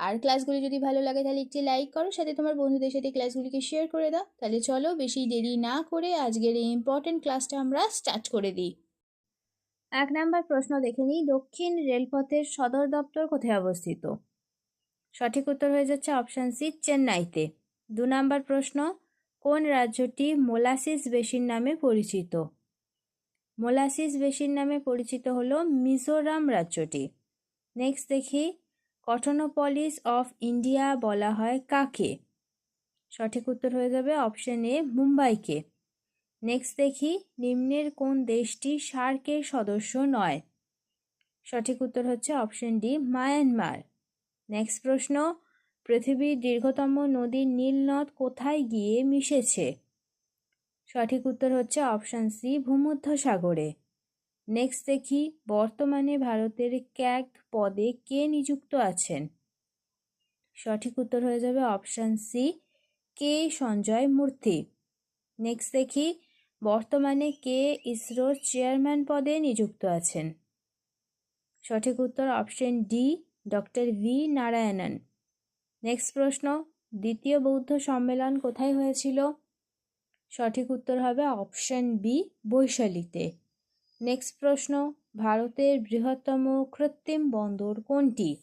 আর ক্লাসগুলি যদি ভালো লাগে তাহলে একটি লাইক করো, সাথে তোমার বন্ধুদের সাথে ক্লাসগুলিকে শেয়ার করে দাও। তাহলে চলো বেশি দেরি না করে আজকের এই ইম্পর্টেন্ট ক্লাসটা আমরা স্টার্ট করে দিই। এক নাম্বার প্রশ্ন দেখে নিই, দক্ষিণ রেলপথের সদর দপ্তর কোথায় অবস্থিত? সঠিক উত্তর হয়ে যাচ্ছে অপশান সি চেন্নাইতে। দু নাম্বার প্রশ্ন, কোন রাজ্যটি মোলাসিস বেসিন নামে পরিচিত? মোলাসিস বেসিন নামে পরিচিত হলো মিজোরাম রাজ্যটি। নেক্সট দেখি কটনোপলিস অফ ইন্ডিয়া বলা হয় কাকে? সঠিক উত্তর হয়ে যাবে অপশন এ মুম্বাইকে। নেক্সট দেখি, নিম্নের কোন দেশটি সার্কের সদস্য নয়? সঠিক উত্তর হচ্ছে অপশন ডি মায়ানমার নেক্সট প্রশ্ন, পৃথিবীর দীর্ঘতম নদী নীলনদ কোথায় গিয়ে মিশেছে? সঠিক উত্তর হচ্ছে অপশন সি ভূমধ্য সাগরে নেক্সট দেখি, বর্তমানে ভারতের ক্যাগ পদে কে নিযুক্ত আছেন? সঠিক উত্তর হয়ে যাবে অপশান সি কে সঞ্জয় মূর্তি। নেক্সট দেখি, বর্তমানে কে ইসরোর চেয়ারম্যান পদে নিযুক্ত আছেন? সঠিক উত্তর option D doctor V Narayanan. Next প্রশ্ন, দ্বিতীয় বৌদ্ধ সম্মেলন কোথায় হয়েছিল? সঠিক উত্তর হবে অপশন বি বৈশালীতে। নেক্সট প্রশ্ন, ভারতের বৃহত্তম কৃত্রিম বন্দর কোনটি?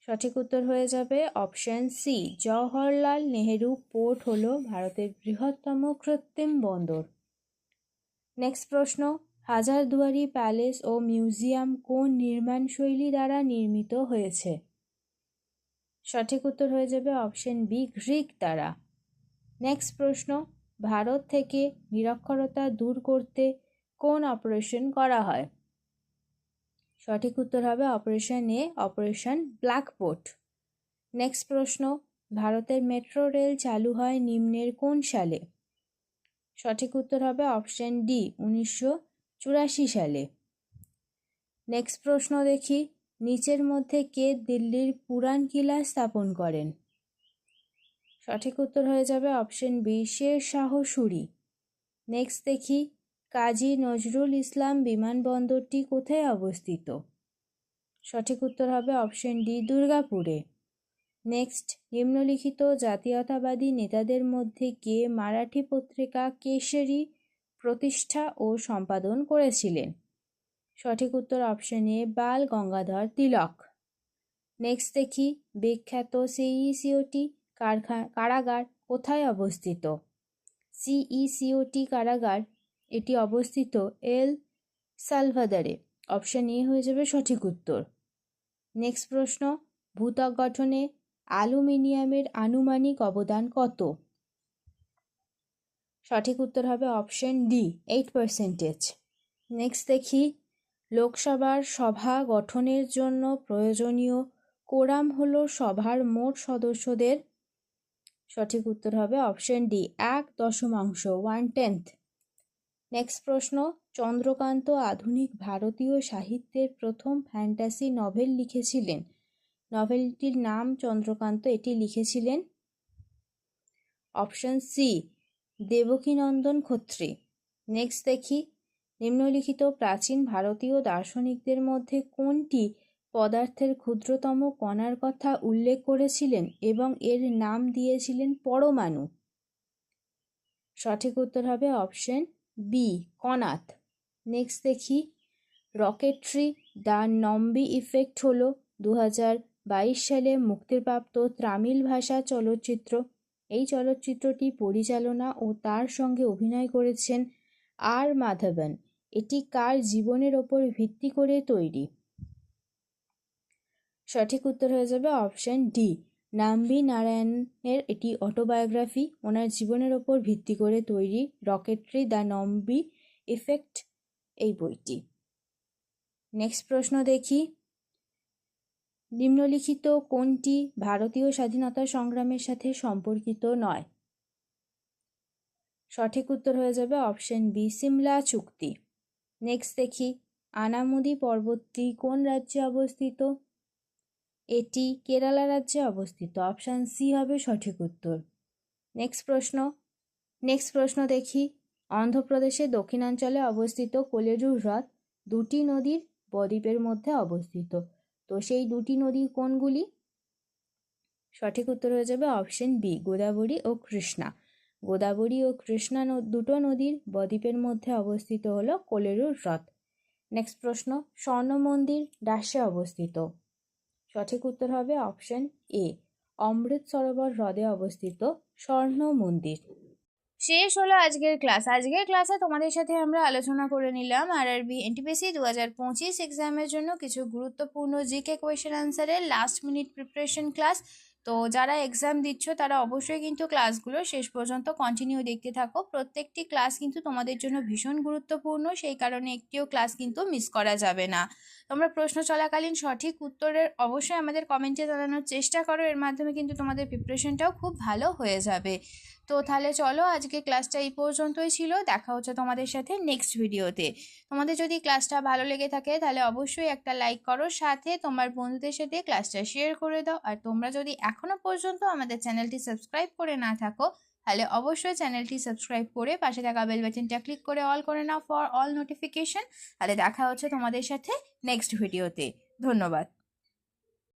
সঠিক উত্তর হয়ে যাবে option C Jawaharlal Nehru port হল ভারতের বৃহত্তম কৃত্রিম বন্দর। নেক্সট প্রশ্ন, হাজারদুয়ারি প্যালেস ও মিউজিয়াম কোন নির্মাণ শৈলী দ্বারা নির্মিত হয়েছে? সঠিক উত্তর হয়ে যাবে অপশন বি গ্রিক দ্বারা। নেক্সট প্রশ্ন, ভারত থেকে নিরক্ষরতা দূর করতে কোন অপারেশন করা হয়? সঠিক উত্তর হবে operation A operation blackboard next প্রশ্ন, ভারতের মেট্রো রেল চালু হয় নিম্নের কোন সালে? সঠিক উত্তর হবে অপশন ডি উনিশশো চুরাশি সালে। নেক্সট প্রশ্ন দেখি, নিচের মধ্যে কে দিল্লির পুরাণ কিলা স্থাপন করেন? সঠিক উত্তর হয়ে যাবে option B Sher Shah Suri. Next দেখি কাজী নজরুল ইসলাম বিমানবন্দরটি কোথায় অবস্থিত? সঠিক উত্তর হবে অপশন ডি, দুর্গাপুরে। নেক্সট, নিম্নলিখিত জাতীয়তাবাদী নেতাদের মধ্যে কে মারাঠি পত্রিকা কেশরী প্রতিষ্ঠা ও সম্পাদন করেছিলেন? সঠিক উত্তর option A, Bal Gangadhar Tilak. Next দেখি, বিখ্যাত সিইসিওটি কারখা, কারাগার কোথায় অবস্থিত? সিইসিওটি কারাগার এটি অবস্থিত এল সালভাদারে। অপশান এ হয়ে যাবে সঠিক উত্তর। নেক্সট প্রশ্ন, ভূত্বক গঠনে অ্যালুমিনিয়ামের আনুমানিক অবদান কত? সঠিক উত্তর হবে option D, eight percentage. Next দেখি, লোকসভার সভা গঠনের জন্য প্রয়োজনীয় কোরাম হল সভার মোট সদস্যদের। সঠিক উত্তর হবে অপশন ডি, এক দশমাংশ ওয়ান টেন্থ নেক্সট প্রশ্ন, চন্দ্রকান্ত আধুনিক ভারতীয় সাহিত্যের প্রথম ফ্যান্টাসি নভেল লিখেছিলেন। নভেলটির নাম চন্দ্রকান্ত, এটি লিখেছিলেন option C Devkinandan Khatri. Next দেখি, নিম্নলিখিত প্রাচীন ভারতীয় দার্শনিকদের মধ্যে কোনটি পদার্থের ক্ষুদ্রতম কণার কথা উল্লেখ করেছিলেন এবং এর নাম দিয়েছিলেন পরমাণু? সঠিক উত্তর হবে অপশন বি কনাথ। নেক্সট দেখি। রকেট্রি দ্য নম্বি ইফেক্ট হলো দু বাইশ সালে মুক্তিপ্রাপ্ত তামিল ভাষা চলচ্চিত্র। এই চলচ্চিত্রটি পরিচালনা ও তার সঙ্গে অভিনয় করেছেন আর মাধবন। এটি কার জীবনের ওপর ভিত্তি করে তৈরি? সঠিক উত্তর হয়ে যাবে অপশন ডি। নাম্বি নারায়ণের এটি অটোবায়োগ্রাফি ওনার জীবনের ওপর ভিত্তি করে তৈরি রকেট্রি দ্য নম্বি ইফেক্ট এই বইটি। নেক্সট প্রশ্ন দেখি। নিম্নলিখিত কোনটি ভারতীয় স্বাধীনতা সংগ্রামের সাথে সম্পর্কিত নয়? সঠিক উত্তর হয়ে যাবে অপশন বি, সিমলা চুক্তি। নেক্সট দেখি, আনামুদি পর্বতটি কোন রাজ্যে অবস্থিত? এটি কেরালা রাজ্যে অবস্থিত। অপশান সি হবে সঠিক উত্তর। নেক্সট প্রশ্ন। নেক্সট প্রশ্ন দেখি। অন্ধ্রপ্রদেশের দক্ষিণাঞ্চলে অবস্থিত কোলেরু হ্রদ দুটি নদীর বদ্বীপের মধ্যে অবস্থিত। তো সেই দুটি নদী কোনগুলি? সঠিক উত্তর হয়ে যাবে অপশন বি, গোদাবরী ও কৃষ্ণা। গোদাবরী ও কৃষ্ণা দুটো নদীর বদ্বীপের মধ্যে অবস্থিত হলো কোলেরু হ্রদ। নেক্সট প্রশ্ন, স্বর্ণ মন্দির ডাসে অবস্থিত। সঠিক উত্তর হবে অপশন এ অমৃত সরোবর হ্রদে অবস্থিত স্বর্ণ মন্দির। শেষ হলো আজকের ক্লাস আজকের ক্লাসে তোমাদের সাথে আমরা আলোচনা করে নিলাম আর আর বি এনটিপিসি দু হাজার পঁচিশ এক্সামের জন্য কিছু গুরুত্বপূর্ণ জিকে কোয়েশ্চেন আনসারের লাস্ট মিনিট প্রিপারেশন ক্লাস তো যারা এক্সাম দিচ্ছ, তারা অবশ্যই কিন্তু ক্লাসগুলো শেষ পর্যন্ত কন্টিনিউ দেখতে থাকো। প্রত্যেকটি ক্লাস কিন্তু তোমাদের জন্য ভীষণ গুরুত্বপূর্ণ, সেই কারণে একটিও ক্লাস কিন্তু মিস করা যাবে না। তোমরা প্রশ্ন চলাকালীন সঠিক উত্তরের অবশ্যই আমাদের কমেন্টে জানানোর চেষ্টা করো, এর মাধ্যমে কিন্তু তোমাদের প্রিপারেশনটাও খুব ভালো হয়ে যাবে। তো তাহলে চলো আজকে ক্লাসটা এই পর্যন্তই ছিল। দেখা হচ্ছে তোমাদের সাথে নেক্সট ভিডিওতে তোমাদের যদি ক্লাসটা ভালো লেগে থাকে তাহলে অবশ্যই একটা লাইক করো। সাথে তোমার বন্ধুদের সাথে ক্লাসটা শেয়ার করে দাও। আর তোমরা যদি এখনও পর্যন্ত আমাদের চ্যানেলটি সাবস্ক্রাইব করে না থাকো, তাহলে অবশ্যই চ্যানেলটি সাবস্ক্রাইব করে পাশে থাকা বেল বাটনটা ক্লিক করে অল করে নাও ফর অল নোটিফিকেশন তাহলে দেখা হচ্ছে তোমাদের সাথে নেক্সট ভিডিওতে ধন্যবাদ।